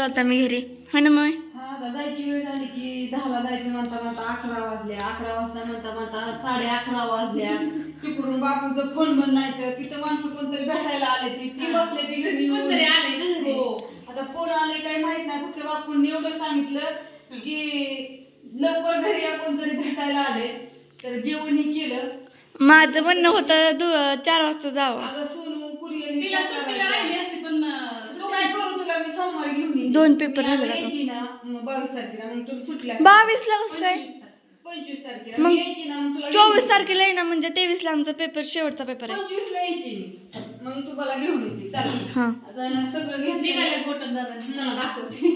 आता मी घरी. हो ना मग? हा आता जायची वेळ झाली की दहाला जायचं म्हणता म्हणता अकरा वाजले. अकरा वाजता म्हणता म्हणता साडे अकरा वाजल्या तिकडून बापूचं फोन बंद नाही तर तिथं माणसं कोणतरी भेटायला आले ती. ती बसले ती घरी येऊन. कोणतरी घरी? हो. आता फोन आले काही माहीत नाही. फक्त बापूंनी एवढं सांगितलं की लवकर घरी या कोणतरी भेटायला आले. तर जेवण हे केलं. माझं म्हणणं होतं दु- चार वाजता जावं. अगं सोनू कुरिअर तिला सुट्टीला राहिली असती पण तू काय करू तुला मी सोमवारी घेऊन येते. दोन पेपर मी आता राहिले आता. यायची ना मग बावीस तारखेला मग तुला सुटल्या बावीस ला कसं काय पंचवीस तारखेला मग मी यायची ना मग तुला चोवीस घेऊन तारखेला आहे ना म्हणजे तेवीस ला आमचा पेपर शेवटचा पेपर. आहे पंचवीस ला यायची मी मग तू मला घेऊन येते चला हा आता ना सगळं घेतलं निघाले बोटन दादा चला दाखवते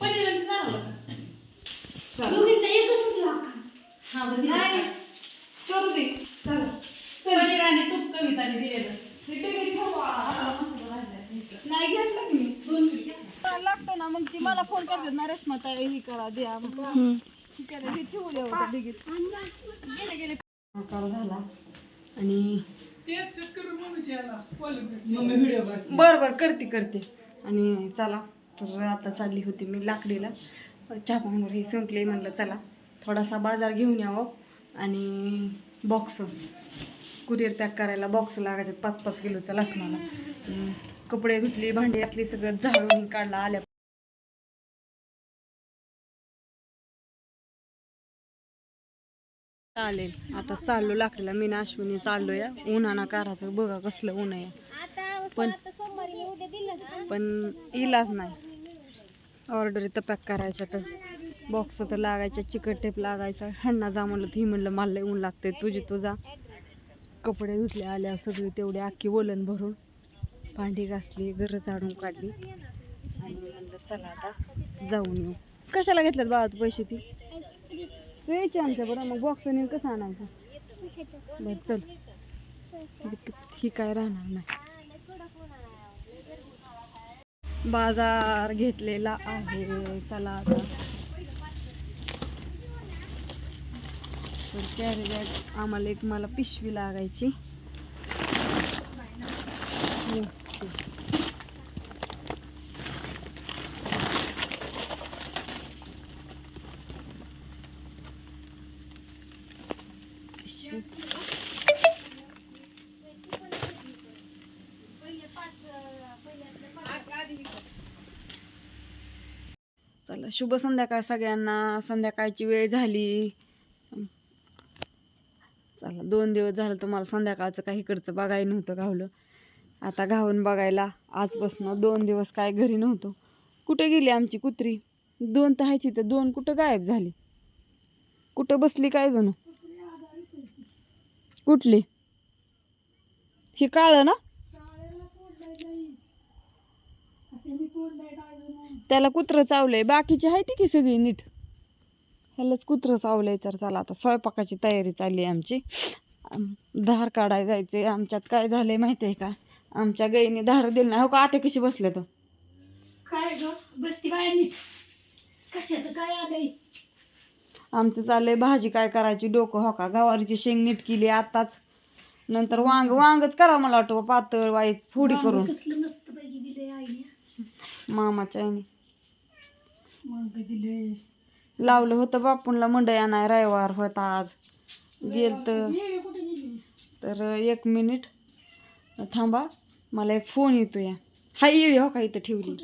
पनीर आणि चालू चला. हा बरं नाही करू दे चला चल. पनीर आणि तूप कविताने दिलेलं. नाही घेतलं की मी. लागतं ना मग ती मला फोन करतात ना रेश्मा ताई हे करा द्या. मग हे ठेवू द्या होतं डिगीत गेले गेले. आकार झाला. आणि बर बर करते करते. आणि चला तर आता चालली होती मी लाकडीला. चहा पाहुणवर हे संपले म्हणलं चला थोडासा बाजार घेऊन यावं. आणि बॉक्स कुरिअर पॅक करायला बॉक्स लागायचे पाच पाच किलोचा लसणाला. कपडे धुतली भांडी असली सगळं झाडून काढला आल्या चालेल आता चाललो लाकडीला मी ना अश्विनी चाललो या उन्हाना काराचं बघा कसलं ऊन आहे. पण पण इलाज नाही. ऑर्डर इथं पॅक करायच्या तर. बॉक्स तर लागायच्या चिकट टेप लागायचा. ह्यांना जा म्हणलं ती म्हणलं मला ऊन लागते तुझी तुझा कपडे धुतले आल्या सगळी तेवढी अख्खी वलन भरून. भांडी घासली घरं झाडून काढली. आणि म्हणलं चला आता जाऊन येऊ. कशाला घेतल्यात बाबा तू पैसे ती? यायचे आमच्या बरं मग बॉक्स नेऊन कसं आणायचं? बरं चल. ही काय राहणार नाही. बाजार घेतलेला आहे. चला आता. तर कॅरी बॅग आम्हाला एक मला पिशवी लागायची. हो. मोठी. चला शुभ संध्याकाळ सगळ्यांना संध्याकाळची वेळ झाली चला दोन दिवस झालं तुम्हाला संध्याकाळचं काही इकडचं बघायला नव्हतं गावलं आता घावून बघायला आजपासून दोन दिवस काय घरी नव्हतो. कुठे गेली आमची कुत्री? दोन तर दोन कुठं गायब झाली? कुठं बसली काय जण? कुठली? हे काळं ना? त्याला कुत्रं चावलंय. बाकीची आहे ती की सगळी नीट? ह्यालाच कुत्रं चावलंय तर चला आता स्वयंपाकाची तयारी चालली आहे आमची. धार काढाय जायचे आमच्यात काय झालंय माहिती आहे का? आमच्या गाईने धार दिली नाही. हो का? आते कशी बसले तर काय ग? बसती काय नीट कशाचं काय आलंय? आमचं चाललंय भाजी काय करायची डोकं हो का? गवारीची शेंग नीट केली आताच नंतर वांग वांगच करा मला वाटतं पातळ वाईच फोडी करून. कसलं मस्त पैकी दिले आईने. मामाच्या आईने. मग दिले लावलं होतं बापूंला मंडई आणाय रविवार होता आज. गेल तर कुठे गेली? तर एक मिनिट. थांबा. मला एक फोन येतो या हाय येळी हो का इथं ठेवली?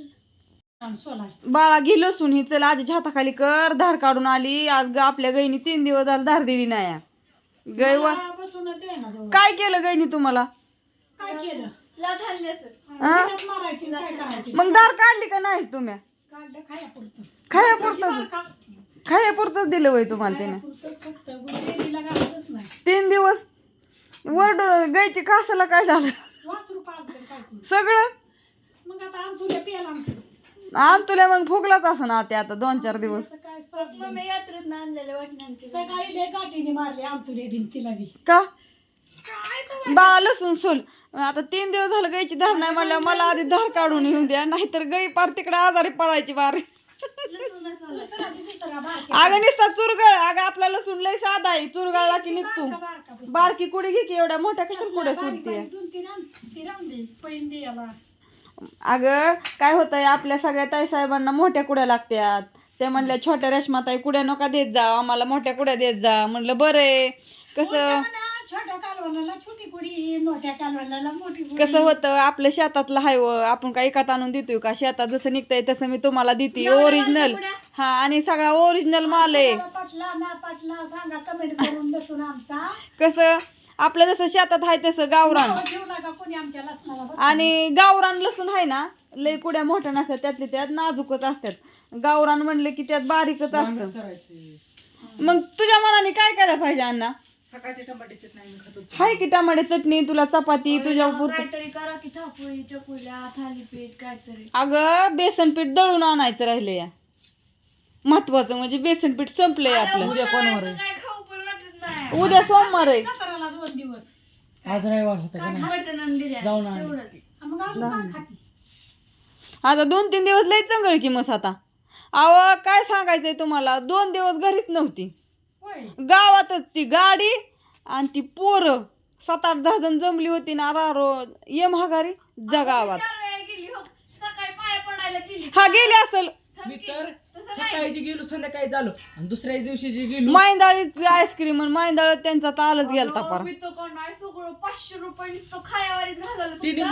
बाळा गेलो लसूण ही चल आजीच्या हाताखाली कर धार काढून आली. आज ग आपल्या गाईनी तीन दिवस झाले धार दिली नाही. या. गायवर बसून दे ना जवळ. काय केलं गाईनी तुम्हाला? काय केलं? हा? तिला मारायची काय करायची? मग धार काढली का नाही तुम्ही? काढलं खाया पुरतं खायापुरतच खायापुरतच दिलं वय तुम्हाला नाही. तीन दिवस. वरड गायची कासाला काय झालं? वासरू पाच? सगळं? मग आता आम तुला पियाला आमकडे आम तुला मग फुगलाच असं ना ते आता दोन चार दिवस. काय? यात्रेत आणलेले वाटण्यांचे. सकाळी लय गाठीने मारले आमचुले भिंतीला बी. का? काय तर लसूण सोल. आता तीन दिवस झालं गायची धार नाही म्हणल्या मला आधी धार काढून येऊन द्या नाहीतर गाई पार तिकडे आजारी पडायची बारी अगं नुसता चुरगळ. अगं आपला लसूण लय साधा आहे. चुरगळला की निघतो. बारका कुडी घे की एवढ्या मोठ्या कशाला कुड्या सुटते. अगं काय होतंय? आपल्या सगळ्या ताईसाहेबांना मोठ्या कुड्या लागत्यात. ते म्हणल्या छोट्या रेशमाताई कुड्या नका देत जा. आम्हाला मोठ्या कुड्या देत जा. म्हणलं बरं आहे. कसं? छोट्या कालवणाला छोटी कुडी मोठ्या कालवणाला मोठी कुडी. कसं होतं आपल्या शेतातलं हाय व आपण काय एकात आणून देतोय का? शेतात जसं निघतंय तसं मी तुम्हाला देते. ओरिजिनल हा आणि सगळा ओरिजिनल माल आहे. पटला ना पटला सांगा कमेंट करून बसून आमचा. कसं? आपलं जसं शेतात आहे तसं गावरान. नाव ठेवू नका कोणी आमच्या लसणाला बरं. आणि गावरान लसूण आहे ना लय कुड्या मोठ्या नसतात त्यातले त्यात नाजूकच असतात. गावरान म्हणले की त्यात बारीकच असतं. मग तुझ्या मनाने काय करायला पाहिजे अण्णा? हाय की टमाटे चटणी तुला चपाती तुझ्या पुरतं काहीतरी करा की थापोळी चकुल्या थालीपीठ काहीतरी. अगं बेसन पीठ दळून आणायचं राहिले या महत्वाचं म्हणजे बेसन पीठ संपलंय आपलं. उद्या कोणवर? काय खाऊ पण वाटत नाही. उद्या सोमवार आहे. साताराला दोन दिवस. आज रविवार होता का नाही? मटण आणि बिर्याणी जाऊन आण. तेवढंच. मग अजून काय खाती? आता दोन तीन दिवस लय चंगळ की मस आता. अहो काय सांगायचंय तुम्हाला? दोन दिवस घरीच नव्हती. गावातच ती गाडी आणि ती पोरं. सात आठ दहा जण जमली होती ना रारो. ये महागारी जा गावात. गेली हो. सकाळी पाया पडायला गेली. हा गेले असेल. मी तर सकाळची गेलो संध्याकाळी झालो. आणि दुसऱ्या दिवशी जी गेलो. मायंदाळीची आईस्क्रीम आणि मायंदाळ त्यांचा तालच गेलता पार. मी तो कोण नाही सगळं पाचशे रुपये नुसतं खायावरीच घालवलं तिने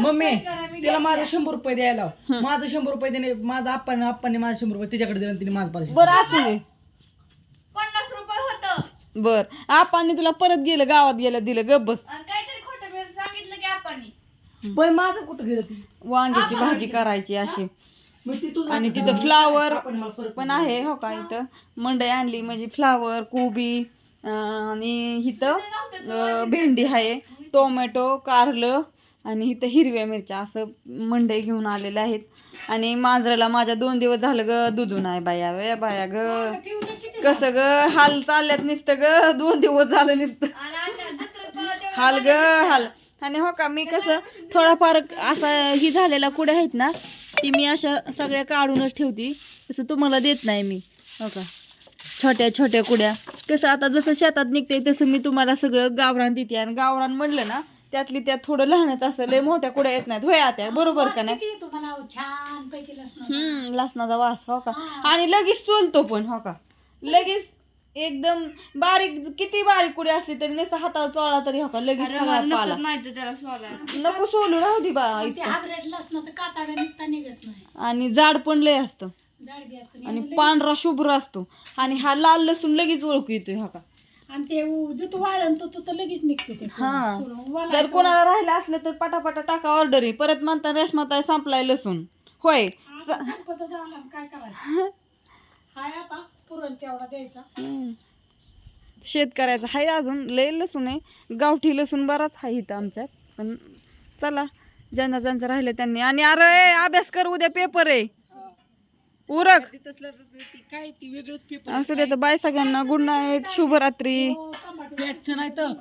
मम्मी तिला माझं. शंभर रुपये द्यायला. माझं शंभर रुपये देणे माझा आप्पाने आप्पाने माझं शंभर रुपये तिच्याकडे दिलं तिने माझं पाचशे बरं असू दे. बर. आपण तुला परत गेलं गावात गेलं दिलं गप बस. आणि काहीतरी खोटं बिल सांगितलं की आपण पण माझं कुठं गेलं ती? वांग्याची भाजी करायची अशी. मग ती तुझं आणि तिथं फ्लावर आपण मला फरक पण आहे हो का इथं? मंडई आणली म्हणजे फ्लावर कोबी अं, आणि इथं अं, भेंडी आहे टोमॅटो कारलं आणि इथं हिरव्या मिरच्या असं मंडई घेऊन आलेल्या आहेत. आणि मांजराला माझ्या दोन दिवस झालं ग दुधून आहे बाया वे बाया ग. ठेवलं कसं ग? हाल चालल्यात नुसतं ग. दोन दिवस झालं नुसतं. हाल ग हाल. आणि हो का मी कसं थोडाफार असा ही झालेला कुड्या आहेत ना ती मी अशा सगळ्या काढूनच ठेवते. तसं तुम्हाला देत नाही मी. हो का? छोट्या छोट्या कुड्या. कसं आता जसं शेतात निघते तसं मी तुम्हाला सगळं गावरान देते. आणि गावरान म्हणलं ना त्यातली त्यात थोडं लहानच असं लय मोठ्या कुड्या येत नाहीत. होय आता बरोबर का नाही? किती तुम्हाला. अहो, छान पैकी लसण हम्म लसणाचा वास हो का? आणि लगेच चोलतो पण हो का? लगेच एकदम बारीक किती बारीक कुडी असली तरी नुसतं हातावर चोळला तरी हो का लगेच अरे सगळा मला पाला. नकोच माहिती त्याला नको सोलू राहू दे बा ते इथं. हाबरेट लसणाचं काताड्या निघता निघत नाही. आणि जाड पण लय असतं. जाड बी असतं. आणि आणि पांढरा शुभ्र असतो. आणि हा लाल लसूण लगेच ओळखू येतोय हा का. आणि ते उ- जो तू वाळण तो तर लगेच निघते ते हा. सोलून. वाळायचं. जर कोणाला राहिलं असलं तर पटापटा टाका ऑर्डर परत म्हणता रेशमाताई संपलाय लसूण. होय. आता संपतच आला, काय करायचं? हाय आता. पुरण द्यायचा. हम्म. शेतकऱ्याचं हाय अजून लय लसूण आहे. गावठी लसूण बराच आहे इथं आमच्यात. पण चला ज्यांना ज्यांचं राहिलं त्यांनी. आणि अरे अभ्यास कर उद्या पेपर आहे. उरक. काय ती वेगळंच पेपर असं देतं बाय सगळ्यांना. गुड नाईट शुभरात्री. हो, नाही तर